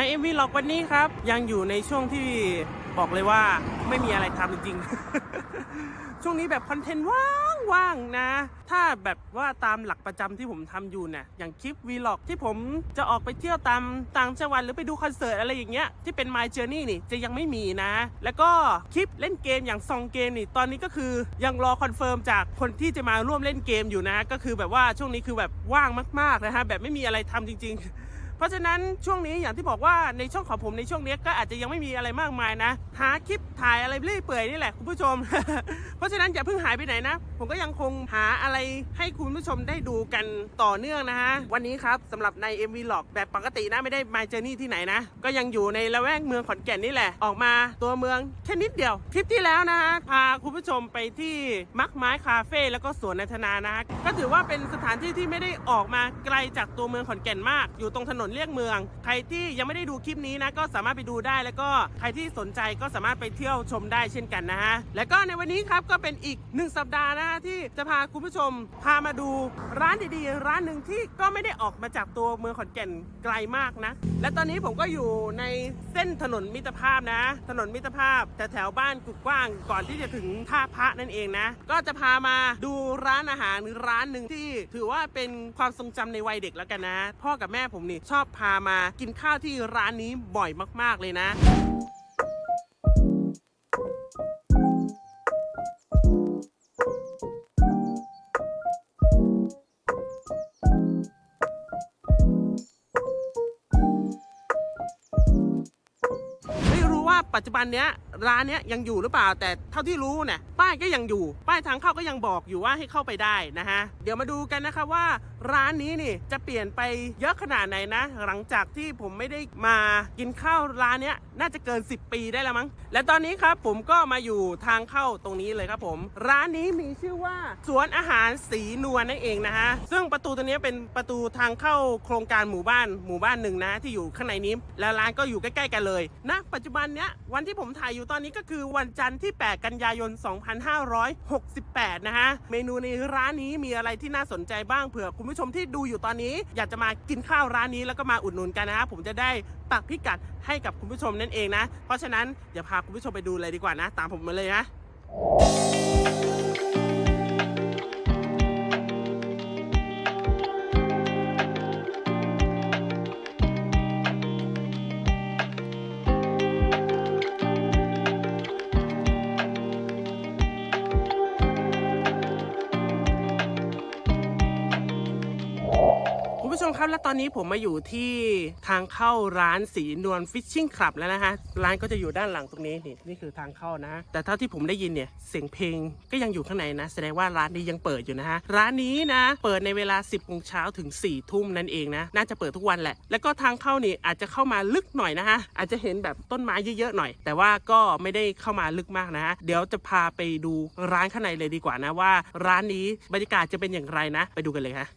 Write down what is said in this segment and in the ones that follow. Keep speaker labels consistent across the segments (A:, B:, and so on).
A: ในเอ็มวีล็อกวันนี้ครับ ยังอยู่ในช่วงที่บอกเลยว่าไม่มีอะไรทำจริงๆ ช่วงนี้แบบคอนเทนต์ว่างๆนะ ถ้าแบบว่าตามหลักประจำที่ผมทำอยู่เนี่ย อย่างคลิปวีล็อกที่ผมจะออกไปเที่ยวตามต่างจังหวัดหรือไปดูคอนเสิร์ตอะไรอย่างเงี้ย ที่เป็น My Journey นี่จะยังไม่มีนะ แล้วก็คลิปเล่นเกมอย่างซองเกมนี่ ตอนนี้ก็คือยังรอคอนเฟิร์มจากคนที่จะมาร่วมเล่นเกมอยู่นะ ก็คือแบบว่าช่วงนี้คือแบบว่างมากๆนะฮะ แบบไม่มีอะไรทำจริง ๆ เพราะฉะนั้นช่วงนี้อย่างที่บอกว่าในช่องของผมในช่วงนี้ก็อาจจะยังไม่มีอะไรมากมายนะ หาคลิปถ่ายอะไรเรื่อยเปื่อยนี่แหละคุณผู้ชม เพราะฉะนั้นอย่าเพิ่งหายไปไหนนะ ผมก็ยังคงหาอะไรให้คุณผู้ชมได้ดูกันต่อเนื่องนะฮะ วันนี้ครับสำหรับใน MV l o g แบบปกตินะไม่ได้มาเจอนี่ที่ไหนนะ ก็ยังอยู่ในละแวกเมืองขอนแก่นนี่แหละ ออกมาตัวเมืองแค่นิดเดียว คลิปที่แล้วนะฮะพาคุณผู้ชมไปที่มักไม้คาเฟ่แล้วก็สวนนันทนานะฮะก็ถือว่าเป็นสถานที่ที่ไม่ได้ออกมาไกลจากตัวเมืองขอนแก่นมาก อยู่ตรงถนนเลี่ยงเมือง ใครที่ยังไม่ได้ดูคลิปนี้นะก็สามารถไปดูได้ แล้วก็ใครที่สนใจก็สามารถไปเที่ยวชมได้เช่นกันนะฮะแล้วก็ในวันนี้ครับก็เป็นอีกหนึ่งสัปดาห์นะฮะที่จะพาคุณผู้ชม พามาดูร้านดีๆ ร้านหนึ่งที่ก็ไม่ได้ออกมาจากตัวเมืองขอนแก่นไกลมากนะ และตอนนี้ผมก็อยู่ในเส้นถนนมิตรภาพนะ ถนนมิตรภาพแต่แถวบ้านกุกกว้างก่อนที่จะถึงท่าพระนั่นเองนะ ก็จะพามาดูร้านอาหารร้านหนึ่งที่ถือว่าเป็นความทรงจำในวัยเด็กแล้วกันนะ พ่อกับแม่ผมนี่ชอบพามากินข้าวที่ร้านนี้บ่อยมากๆเลยนะ จจุบันเนี้ยร้านเนี้ยยังอยู่หรือเปล่า แต่เท่าที่รู้เนี่ยป้ายก็ยังอยู่ ป้ายทางเข้าก็ยังบอกอยู่ว่าให้เข้าไปได้นะฮะเดี๋ยวมาดูกันนะคะว่า ร้านนี้นี่จะเปลี่ยนไปเยอะขนาดไหนนะ หลังจากที่ผมไม่ได้มากินข้าวร้านเนี้ยน่าจะเกิน 10 ปีได้แล้วมั้ง และตอนนี้ครับผมก็มาอยู่ทางเข้าตรงนี้เลยครับผม ร้านนี้มีชื่อว่าสวนอาหารสีนวลนั่นเองนะฮะซึ่งประตูตัวนี้เป็นประตูทางเข้าโครงการหมู่บ้านหมู่บ้านหนึ่งนะที่อยู่ข้างในนี้ แล้วร้านก็อยู่ใกล้ ๆ กันเลยณปัจจุบันเนี้ยวันที่ผมถ่ายอยู่ตอนนี้ก็คือวันจันทร์ที่ 8 กันยายน 2568 นะฮะ เมนูในร้านนี้มีอะไรที่น่าสนใจบ้างเผื่อคุณผู้ชมที่ดูอยู่ตอนนี้ อยากจะมากินข้าวร้านนี้แล้วก็มาอุดหนุนกันนะฮะ ผมจะได้ปักพิกัดให้กับคุณผู้ชมนั่นเองนะ เพราะฉะนั้นอย่าพาคุณผู้ชมไปดูเลยดีกว่านะ ตามผมมาเลยนะ ผู้ชมครับและตอนนี้ผมมาอยู่ที่ทางเข้าร้านสีนวลฟิชชิ่งคลับแล้วนะฮะร้านก็จะอยู่ด้านหลังตรงนี้นี่นี่คือทางเข้านะแต่เท่าที่ผมได้ยินเนี่ยเสียงเพลงก็ยังอยู่ข้างในนะ แสดงว่าร้านนี้ยังเปิดอยู่นะฮะร้านนี้นะ เปิดในเวลา 10โมงเช้าถึง4ทุ่มนั่นเองนะน่าจะเปิดทุกวันแหละ แล้วก็ทางเข้านี่อาจจะเข้ามาลึกหน่อยนะฮะอาจจะเห็นแบบต้นไม้เยอะๆหน่อย แต่ว่าก็ไม่ได้เข้ามาลึกมากนะฮะเดี๋ยวจะพาไปดูร้านข้างในเลยดีกว่านะว่า ร้านนี้บรรยากาศจะเป็นอย่างไรนะ ไปดูกันเลยฮะ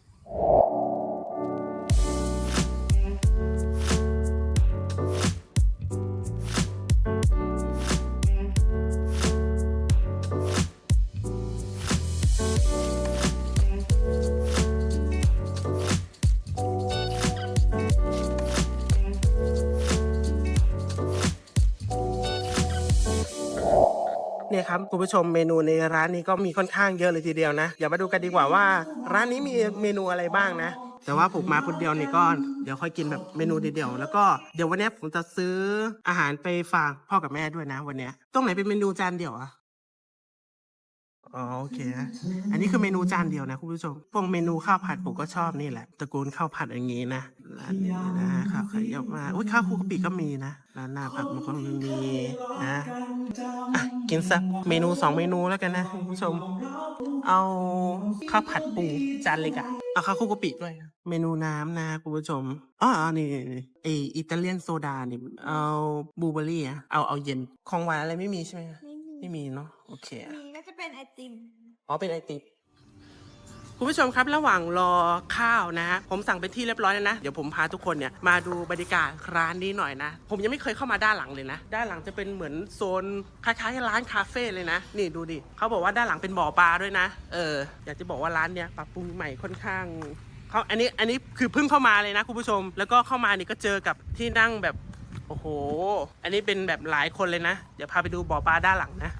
A: ครับคุณผู้ชมเมนูในร้านนี้ก็มีค่อนข้างเยอะเลยทีเดียวนะอย่ามาดูกันดีกว่าว่า ร้านนี้มีเมนูอะไรบ้างนะ แต่ว่าผมมาคนเดียวนี่ก็เดี๋ยวค่อยกินแบบเมนูเดียวแล้วก็เดี๋ยววันนี้ผมจะซื้ออาหารไปฝากพ่อกับแม่ด้วยนะ วันเนี้ยตรงไหนเป็นเมนูจานเดียวอะ อ๋อโอเคนะอันนี้คือเมนูจานเดียวนะคุณผู้ชมพวกเมนูข้าวผัดผมก็ชอบนี่แหละตระกูลข้าวผัดอย่างงี้นะร้านนี้นะข้าวไข่เยอะมากอุ้ยข้าวคลุกกะปิก็มีนะร้านหน้าผักมันก็มีนะอะกินสักเมนูสองเมนูแล้วกันนะคุณผู้ชม เอาข้าวผัดปูจานเล็กอะเอาข้าวคลุกกะปิด้วยนะเมนูน้ำนะคุณผู้ชมอ๋ออ๋อนี่นี่นี่ไออิตาเลียนโซดานี่เอาบลูเบอร์รี่อะเอาเอาเย็นของหวานอะไรไม่มีใช่ไหมคะ
B: ไม่
A: ไม่มีเนาะโอเคอะ
B: มีก็จะเป็นไอติม
A: อ๋อเป็นไอติมคุณผู้ชมครับระหว่างรอข้าวนะฮะผมสั่งเป็นที่เรียบร้อยแล้วนะเดี๋ยวผมพาทุกคนเนี่ยมาดูบรรยากาศร้านนี้หน่อยนะ ผมยังไม่เคยเข้ามาด้านหลังเลยนะ ด้านหลังจะเป็นเหมือนโซนคล้ายๆร้านคาเฟ่เลยนะ นี่ดูดิเขาบอกว่าด้านหลังเป็นบ่อปลาด้วยนะ เอออยากจะบอกว่าร้านเนี้ยปรับปรุงใหม่ค่อนข้างเขาอันนี้อันนี้คือเพิ่งเข้ามาเลยนะคุณผู้ชม แล้วก็เข้ามานี่ก็เจอกับที่นั่งแบบ โอ้โห อันนี้เป็นแบบหลายคนเลยนะ เดี๋ยวพาไปดูบ่อปลาด้านหลังนะ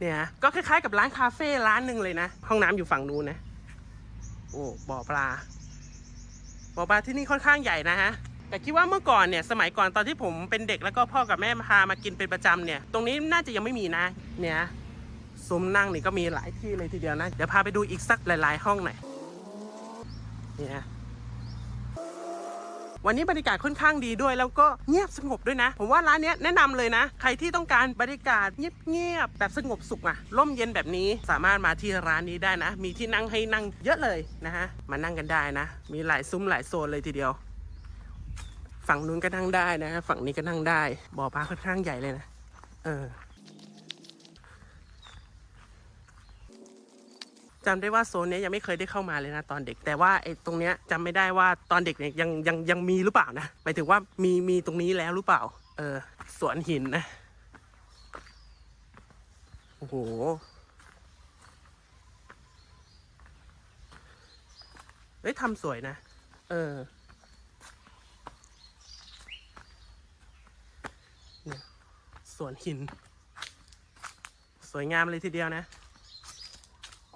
A: เนี่ยก็คล้ายๆกับร้านคาเฟ่ร้านหนึ่งเลยนะ ห้องน้ำอยู่ฝั่งนู้นนะ โอ้บ่อปลา บ่อปลาที่นี่ค่อนข้างใหญ่นะฮะ แต่คิดว่าเมื่อก่อนเนี่ย สมัยก่อนตอนที่ผมเป็นเด็กแล้วก็พ่อกับแม่พามากินเป็นประจำเนี่ย ตรงนี้น่าจะยังไม่มีนะ เนี่ยซุ้มนั่งนี่ก็มีหลายที่เลยทีเดียวนะ เดี๋ยวพาไปดูอีกสักหลาย ๆ ห้องหน่อยเนี่ย วันนี้บรรยากาศค่อนข้างดีด้วย แล้วก็เงียบสงบด้วยนะ ผมว่าร้านนี้แนะนำเลยนะ ใครที่ต้องการบรรยากาศเงียบๆแบบสงบสุขอะร่มเย็นแบบนี้สามารถมาที่ร้านนี้ได้นะ มีที่นั่งให้นั่งเยอะเลยนะฮะมานั่งกันได้นะ มีหลายซุ้มหลายโซนเลยทีเดียว ฝั่งนู้นก็นั่งได้นะ ฝั่งนี้ก็นั่งได้บ่อปลาค่อนข้างใหญ่เลยนะ เออ จำได้ว่าโซนนี้ยังไม่เคยได้เข้ามาเลยนะตอนเด็ก แต่ว่าไอ้ตรงเนี้ยจำไม่ได้ว่าตอนเด็กเนี่ยยังยังยังมีหรือเปล่านะหมายถึงว่ามีมีตรงนี้แล้วหรือเปล่า เออสวนหินนะโอ้โหเฮ้ยทำสวยนะ เออเนี่ยสวนหิน สวยงามเลยทีเดียวนะ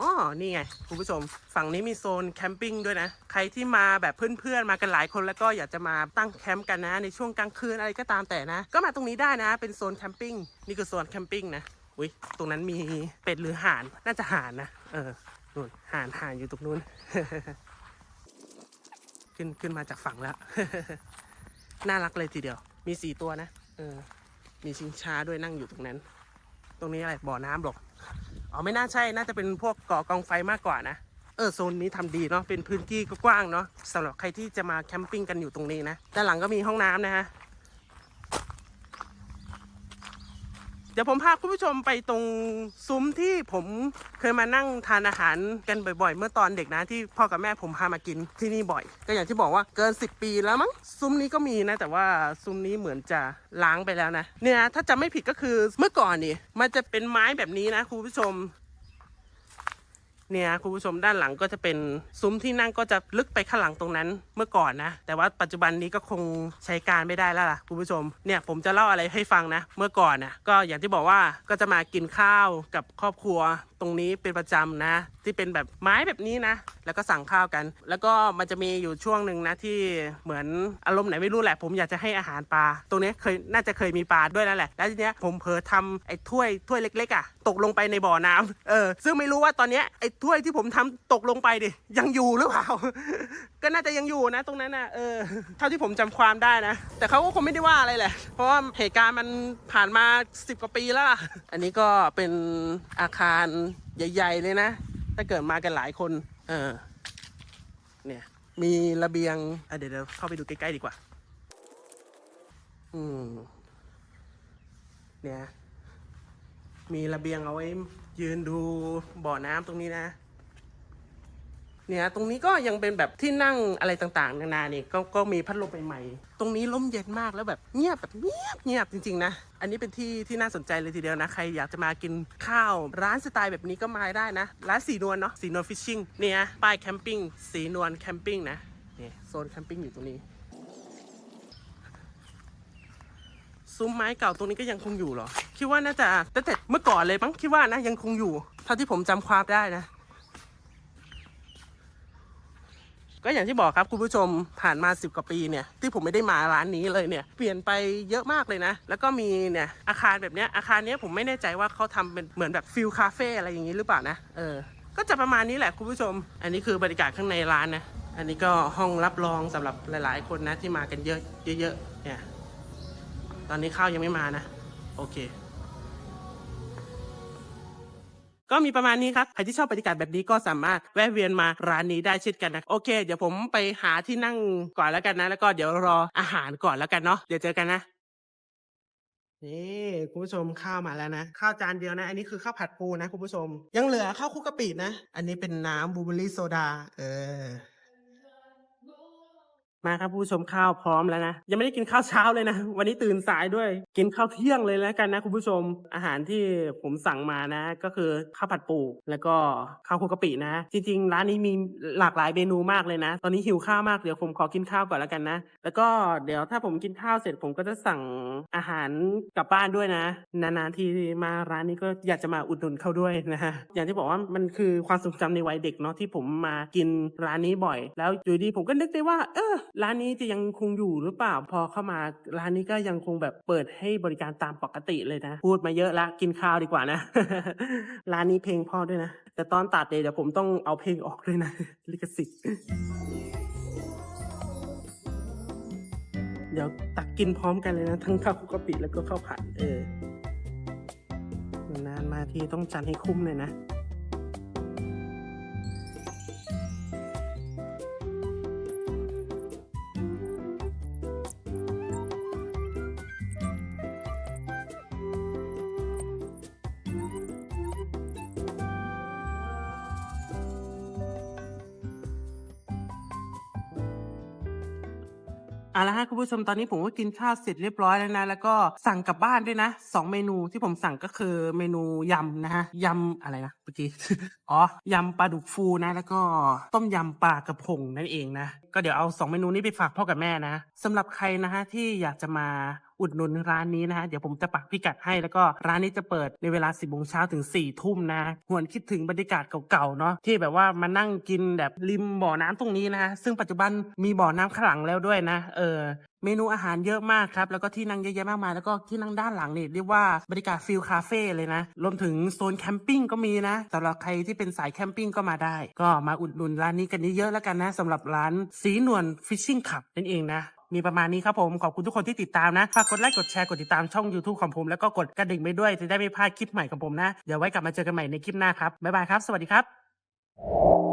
A: อ๋อ นี่ไง คุณผู้ชม ฝั่งนี้มีโซนแคมปิ้งด้วยนะ ใครที่มาแบบเพื่อนๆ มากันหลายคนแล้วก็อยากจะมาตั้งแคมป์กันนะ ในช่วงกลางคืนอะไรก็ตามแต่นะ ก็มาตรงนี้ได้นะ เป็นโซนแคมปิ้ง นี่คือโซนแคมปิ้งนะ อุ้ย ตรงนั้นมีเป็ดหรือห่าน น่าจะห่านนะ เออ นู่น ห่านห่านอยู่ตรงนู้น ขึ้นขึ้นมาจากฝั่งแล้ว น่ารักเลยทีเดียว มีสี่ตัวนะ เออ มีชิงช้าด้วยนั่งอยู่ตรงนั้น ตรงนี้อะไร บ่อน้ำหรอก อ๋อไม่น่าใช่น่าจะเป็นพวกก่อกองไฟมากกว่านะ เออโซนนี้ทำดีเนาะเป็นพื้นที่กว้างเนาะสำหรับใครที่จะมาแคมปิ้งกันอยู่ตรงนี้นะด้านหลังก็มีห้องน้ำนะฮะ ดี๋ยวผมพาคุณผู้ชมไปตรงซุ้มที่ผมเคยมานั่งทานอาหารกันบ่อย ๆ เมื่อตอนเด็กนะที่พ่อกับแม่ผมพามากินที่นี่บ่อย ก็อย่างที่บอกว่าเกิน 10 ปีแล้วมั้งซุ้มนี้ก็มีนะ แต่ว่าซุ้มนี้เหมือนจะล้างไปแล้วนะเนี่ยถ้าจำไม่ผิดก็คือเมื่อก่อนนี่มันจะเป็นไม้แบบนี้นะคุณผู้ชม เนี่ยคุณผู้ชมด้านหลังก็จะเป็นซุ้มที่นั่งก็จะลึกไปข้างหลังตรงนั้นเมื่อก่อนนะ แต่ว่าปัจจุบันนี้ก็คงใช้การไม่ได้แล้วล่ะคุณผู้ชมเนี่ยผมจะเล่าอะไรให้ฟังนะ เมื่อก่อนนะก็อย่างที่บอกว่าก็จะมากินข้าวกับครอบครัวตรงนี้เป็นประจำนะ ที่เป็นแบบไม้แบบนี้นะ แล้วก็สั่งข้าวกัน แล้วก็มันจะมีอยู่ช่วงหนึ่งนะที่เหมือนอารมณ์ไหนไม่รู้แหละ ผมอยากจะให้อาหารปลาตรงนี้เคยน่าจะเคยมีปลาด้วยแล้วแหละแล้วทีเนี้ยผมเผลอทำไอ้ถ้วยถ้วยเล็กๆอะตกลงไปในบ่อน้ำเออซึ่งไม่รู้ว่าตอนเนี้ยไอ้ถ้วยที่ผมทำตกลงไปดิยังอยู่หรือเปล่า ก็น่าจะยังอยู่นะ ตรงนั้นนะเออเท่าที่ผมจำความได้นะ แต่เขาก็คงไม่ได้ว่าอะไรแหละ เพราะว่าเหตุการณ์มันผ่านมาสิบกว่าปีแล้วล่ะ อันนี้ก็เป็นอาคารใหญ่ ๆ เลยนะ ถ้าเกิดมากันหลายคน เออ เนี่ย มีระเบียงอะเดี๋ยวเดี๋ยวเข้าไปดูใกล้ ๆ ดีกว่า อืมเนี่ย มีระเบียงเอาไว้ ยืนดูบ่อน้ำตรงนี้นะ เนี่ยตรงนี้ก็ยังเป็นแบบที่นั่งอะไรต่างๆ นานานี่ก็ก็มีพัดลมใหม่ๆ ตรงนี้ร่มเย็นมากแล้วแบบเงียบแบบเงียบเงียบจริงๆนะอันนี้เป็นที่ที่น่าสนใจเลยทีเดียวนะ ใครอยากจะมากินข้าว ร้านสไตล์แบบนี้ก็มาได้นะ ร้านสีนวลเนาะสีนวลฟิชชิ่งเนี่ยป้ายแคมปิ้งสีนวลแคมปิ้งนะเนี่ยโซนแคมปิ้งอยู่ตรงนี้ ซุ้มไม้เก่าตรงนี้ก็ยังคงอยู่เหรอ คิดว่าน่าจะตั้งแต่เมื่อก่อนเลยมั้งคิดว่านะยังคงอยู่ เท่าที่ผมจำความได้นะ ก็อย่างที่บอกครับคุณผู้ชมผ่านมา 10 กว่าปีเนี่ย ที่ผมไม่ได้มาร้านนี้เลยเนี่ย เปลี่ยนไปเยอะมากเลยนะ แล้วก็มีเนี่ยอาคารแบบเนี้ยอาคารเนี้ยผมไม่แน่ใจว่าเขาทำเป็นเหมือนแบบฟิลคาเฟ่อะไรอย่างนี้หรือเปล่านะเออก็จะประมาณนี้แหละคุณผู้ชม อันนี้คือบรรยากาศข้างในร้านนะ อันนี้ก็ห้องรับรองสำหรับหลาย ๆ คนนะที่มากันเยอะเยอะๆเนี่ย ตอนนี้ข้าวยังไม่มานะ โอเค ก็มีประมาณนี้ครับ ใครที่ชอบบรรยากาศแบบนี้ก็สามารถแวะเวียนมาร้านนี้ได้เช่นกันนะ โอเค เดี๋ยวผมไปหาที่นั่งก่อนแล้วกันนะ แล้วก็เดี๋ยวรออาหารก่อนแล้วกันเนาะ เดี๋ยวเจอกันนะ นี่คุณผู้ชมข้าวมาแล้วนะ ข้าวจานเดียวนะ อันนี้คือข้าวผัดปูนะคุณผู้ชม ยังเหลือข้าวคลุกกะปินะ อันนี้เป็นน้ำบลูเบอร์รี่โซดา เออ มาครับผู้ชมข้าวพร้อมแล้วนะยังไม่ได้กินข้าวเช้าเลยนะ วันนี้ตื่นสายด้วย กินข้าวเที่ยงเลยแล้วกันนะคุณผู้ชมอาหารที่ผมสั่งมานะ ก็คือข้าวผัดปูแล้วก็ข้าวคุกกะปินะ จริงๆ ร้านนี้มีหลากหลายเมนูมากเลยนะ ตอนนี้หิวข้าวมากเดี๋ยวผมขอกินข้าวก่อนแล้วกันนะ แล้วก็เดี๋ยวถ้าผมกินข้าวเสร็จผมก็จะสั่งอาหารกลับบ้านด้วยนะ นานๆทีมาร้านนี้ก็อยากจะมาอุดหนุนเขาด้วยนะฮะอย่างที่บอกว่ามันคือความทรงจำในวัยเด็กเนาะที่ผมมากินร้านนี้บ่อย แล้วอยู่ดีผมก็นึกได้ว่าเออร้านนี้จะยังคงอยู่หรือเปล่าพอเข้ามาร้านนี้ก็ยังคงแบบเปิดให้บริการตามปกติเลยนะ พูดมาเยอะละกินข้าวดีกว่านะ ร้านนี้เพลงพ่อด้วยนะ แต่ตอนตัดเนี่ยเดี๋ยวผมต้องเอาเพลงออกด้วยนะลิขสิทธิ์เดี๋ยวตักกินพร้อมกันเลยนะ ทั้งข้าวคุกกะปิแล้วก็ข้าวผัดเออนานมาทีต้องจัดให้คุ้มเลยนะ เอาละฮะคุณผู้ชมตอนนี้ผมก็กินข้าวเสร็จเรียบร้อยแล้วนะ แล้วก็สั่งกลับบ้านด้วยนะสองเมนูที่ผมสั่งก็คือเมนูยำนะฮะยำอะไรนะเมื่อกี้อ๋อยำปลาดุกฟูนะ แล้วก็ต้มยำปลากระพงนั่นเองนะ ก็เดี๋ยวเอาสองเมนูนี้ไปฝากพ่อกับแม่นะสำหรับใครนะฮะที่อยากจะมา อุดหนุนร้านนี้นะฮะเดี๋ยวผมจะปักพิกัดให้แล้วก็ร้านนี้จะเปิดในเวลา 10โมงเช้าถึง4ทุ่มนะหวนคิดถึงบรรยากาศเก่าๆเนาะที่แบบว่ามานั่งกินแบบริมบ่อน้ำตรงนี้นะซึ่งปัจจุบันมีบ่อน้ำข้างหลังแล้วด้วยนะเออเมนูอาหารเยอะมากครับ แล้วก็ที่นั่งเยอะแยะมากมาย แล้วก็ที่นั่งด้านหลังนี่เรียกว่าบรรยากาศฟิลคาเฟ่เลยนะ รวมถึงโซนแคมปิ้งก็มีนะสำหรับใครที่เป็นสายแคมปิ้งก็มาได้ ก็มาอุดหนุนร้านนี้กันเยอะๆแล้วกันนะสำหรับร้านสีนวลฟิชชิ่งขับนั่นเองนะ มีประมาณนี้ครับผมขอบคุณทุกคนที่ติดตามนะฝากกดไลค์กดแชร์กดติดตามช่อง YouTube ของผมแล้วก็กดกระดิ่งไปด้วยจะได้ไม่พลาดคลิปใหม่ของผมนะเดี๋ยวไว้กลับมาเจอกันใหม่ในคลิปหน้าครับบ๊ายบายครับ สวัสดีครับ